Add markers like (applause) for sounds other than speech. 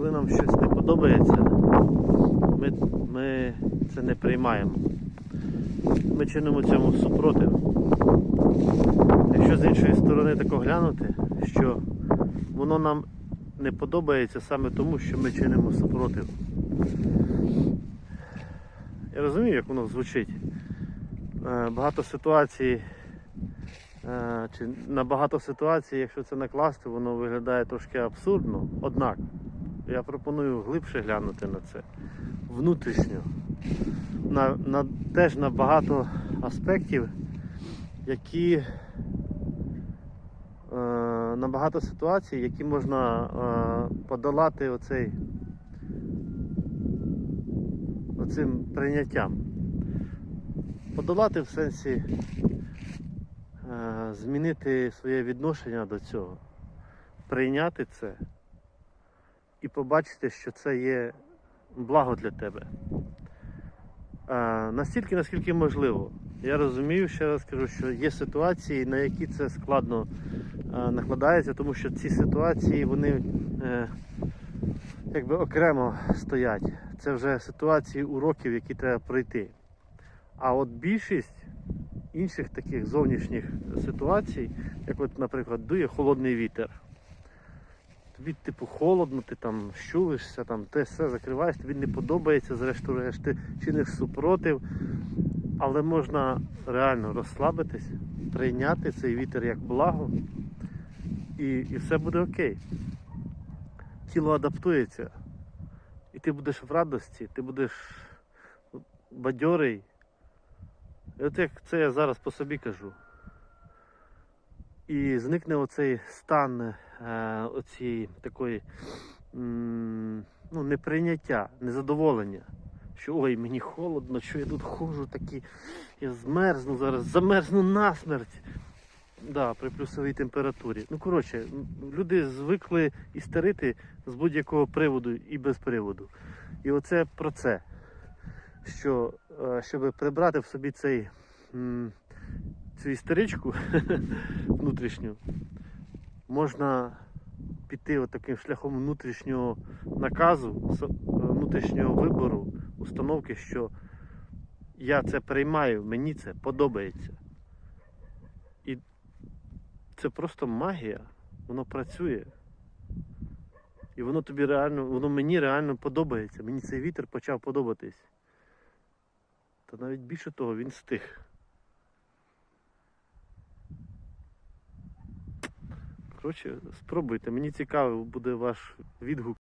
коли нам щось не подобається, ми, ми це не приймаємо. Ми чинимо цьому супротив. Якщо з іншої сторони тако глянути, що воно нам не подобається саме тому, що ми чинимо супротив. Я розумію, як воно звучить. Е, Багато ситуацій, е, чи на багато ситуацій, якщо це накласти, воно виглядає трошки абсурдно. Однак я пропоную глибше глянути на це внутрішньо. На, на, теж на багато аспектів, які е, на багато ситуацій, які можна е, подолати оцей, оцим прийняттям. Подолати в сенсі е, змінити своє відношення до цього, прийняти це і побачити, що це є благо для тебе. Е, настільки, наскільки можливо. Я розумію, ще раз кажу, що є ситуації, на які це складно е, накладається, тому що ці ситуації вони е, якби окремо стоять. Це вже ситуації уроків, які треба пройти. А от більшість інших таких зовнішніх ситуацій, як от, наприклад, дує холодний вітер. Тобі, типу, холодно, ти там щулишся, там, ти все закриваєш, тобі не подобається, зрештою, ти чиниш супротив. Але можна реально розслабитись, прийняти цей вітер як благо, і, і все буде окей. Тіло адаптується, і ти будеш в радості, ти будеш бадьорий. І от як це я зараз по собі кажу. І зникне оцей стан е, оцієї такої ну, неприйняття, незадоволення. Що ой, мені холодно, що я тут ходжу такі, я змерзну зараз, замерзну насмерть. Да, при плюсовій температурі. Ну, коротше, люди звикли істерити з будь-якого приводу і без приводу. І оце про це. Що, е, щоб прибрати в собі цей, цю істеричку (laughs) внутрішню, можна піти от таким шляхом внутрішнього наказу, внутрішнього вибору, установки, що я це приймаю, мені це подобається. І це просто магія, воно працює. І воно тобі реально, воно мені реально подобається. Мені цей вітер почав подобатись. Та навіть більше того, він стих. Коротше, спробуйте, мені цікаво буде ваш відгук.